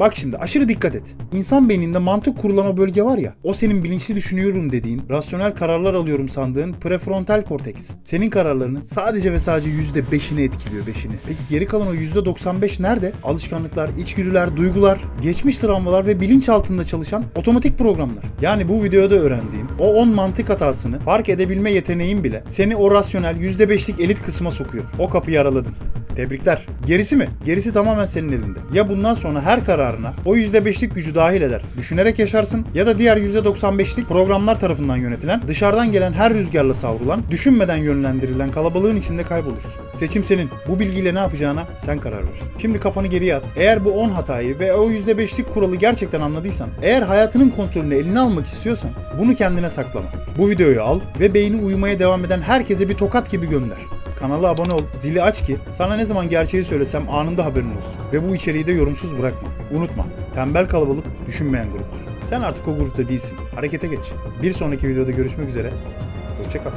Bak şimdi aşırı dikkat et. İnsan beyninde mantık kurulan o bölge var ya, o senin bilinçli düşünüyorum dediğin, rasyonel kararlar alıyorum sandığın prefrontal korteks. Senin kararlarının sadece ve sadece %5'ini etkiliyor, 5'ini. Peki geri kalan o %95 nerede? Alışkanlıklar, içgüdüler, duygular, geçmiş travmalar ve bilinç altında çalışan otomatik programlar. Yani bu videoda öğrendiğin o 10 mantık hatasını fark edebilme yeteneğin bile seni o rasyonel %5'lik elit kısma sokuyor. O kapıyı araladın. Tebrikler. Gerisi mi? Gerisi tamamen senin elinde. Ya bundan sonra her kararına o %5'lik gücü dahil eder. Düşünerek yaşarsın ya da diğer %95'lik programlar tarafından yönetilen, dışarıdan gelen her rüzgarla savrulan, düşünmeden yönlendirilen kalabalığın içinde kaybolursun. Seçim senin. Bu bilgiyle ne yapacağına sen karar ver. Şimdi kafanı geriye at. Eğer bu 10 hatayı ve o %5'lik kuralı gerçekten anladıysan, eğer hayatının kontrolünü eline almak istiyorsan bunu kendine saklama. Bu videoyu al ve beyni uyumaya devam eden herkese bir tokat gibi gönder. Kanala abone ol, zili aç ki sana ne zaman gerçeği söylesem anında haberin olsun. Ve bu içeriği de yorumsuz bırakma. Unutma, tembel kalabalık düşünmeyen gruptur. Sen artık o grupta değilsin. Harekete geç. Bir sonraki videoda görüşmek üzere. Hoşçakal.